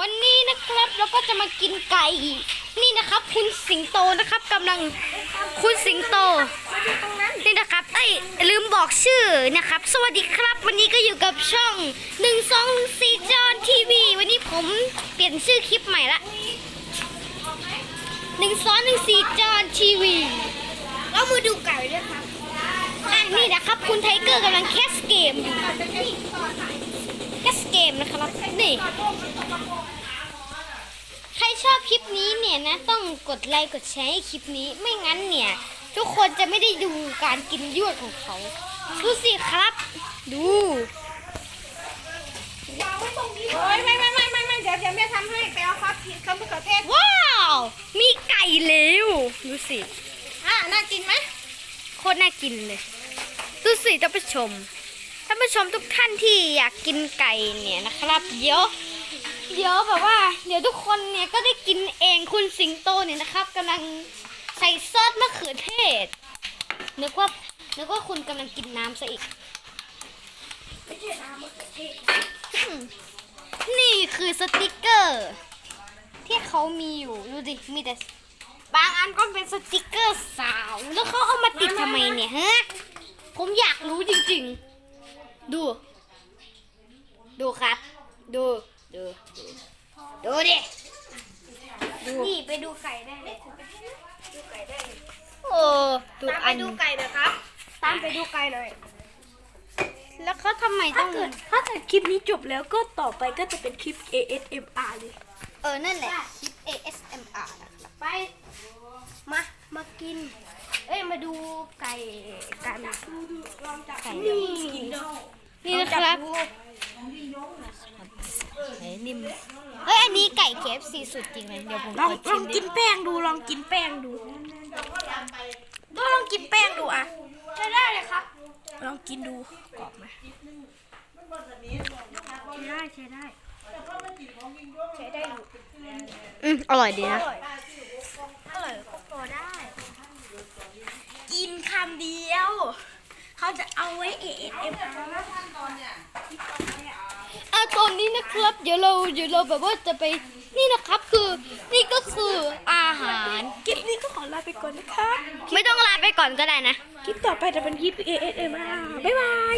วันนี้นะครับเราก็จะมากินไก่ นี่นะครับ คุณสิงโตนะครับกำลังคุณสิงโตนี่นะครับเอ้ยลืมบอกชื่อนะครับ สวัสดีครับ วันนี้ก็อยู่กับช่อง1 2 4จอนทีวีวันนี้ผมเปลี่ยนชื่อคลิปใหม่ละ1 2 1 4จอนทีวีแล้วมือดูไก่ด้วยครับอะนี่นะครับ คุณไทเกอร์กำลังแคสเกมอยู่แคสเกมนะครับนี่ใคร ชอบคลิปนี้เนี่ยนะ ต้องกดไลค์กดแชร์ให้คลิปนี้ไม่งั้นเนี่ย ทุกคนจะไม่ได้ดูการกินยวดของเขาดูสิครับ ดูโอ้ยไม่ไม่ไม่ไม่ไม่เดี๋ยวเดี๋ยวแม่ทำให้ไปเอาครับเขามะเขือเทศว้าว มีไก่เร็วดูสิอะน่ากินไหมโคตรน่ากินเลยดูสิท่านผู้ชมท่านผู้ชมทุกท่านที่อยากกินไก่เนี่ยนะครับเดี๋ยว เดี๋ยวแบบว่า เดี๋ยวทุกคนเนี่ยก็ได้กินเองคุณสิงโตเนี่ยนะครับกำลังใส่ซอสมะเขือเทศนึกว่านึกว่าคุณกำลังกินน้ำซะอีก ไม่ใช่น้ำมะเขือเทศนี่คือสติกเกอร์ ที่เขามีอยู่ดูดิมีแต่บางอันก็เป็นสติกเกอร์สาว แล้วเขาเอามาติดทำไมเนี่ยฮะผมอยากรู้จริง ๆ ดู ดูครับ ดู ดูดูดูดิดูนี่ไปดูไก่ได้เลยดูไก่ได้เลยโอ้ดูตามอัไปนดูไก่เลยครับตามไปดูไก่เลยแล้วเขาทำไมต้ถ้าองเกิดถ้าเกิดคลิปนี้จบแล้วก็ต่อไปก็จะเป็นคลิป ASMR เลย เออนั่นแหละคลิป ASMR นะครับไปมามากิน เอ้ยมาดูไก่กันลองจับไก่นี่นี่นะครับไห นนิ่มเฮ้ย อันนี้ไก่ KFC สุดจริงเลยเดี๋ยวผมลองขอลชิองมกิดินแป้งดูลองกินแป้งดูก็ลองกินแป้งดูอะใช้ได้เลยครับ ลองกินดูกรอบไหมใช้ได้ใช้ได้ใช้ได้อยู่อืมอร่อยดีนะอร่อยอร่อยก็พอได้ กินคำเดียว เขาจะเอาไว้เอเอ็ม นะครับ เดี๋ยวเราเดี๋ยวเราแบบว่าจะไปนี่นะครับคือนี่ก็คืออาหาร คลิปนี้ก็ขอลาไปก่อนนะคะไม่ต้องลาไปก่อนก็ได้นะ คลิปต่อไปจะเป็นคลิป ASMR บ๊ายบาย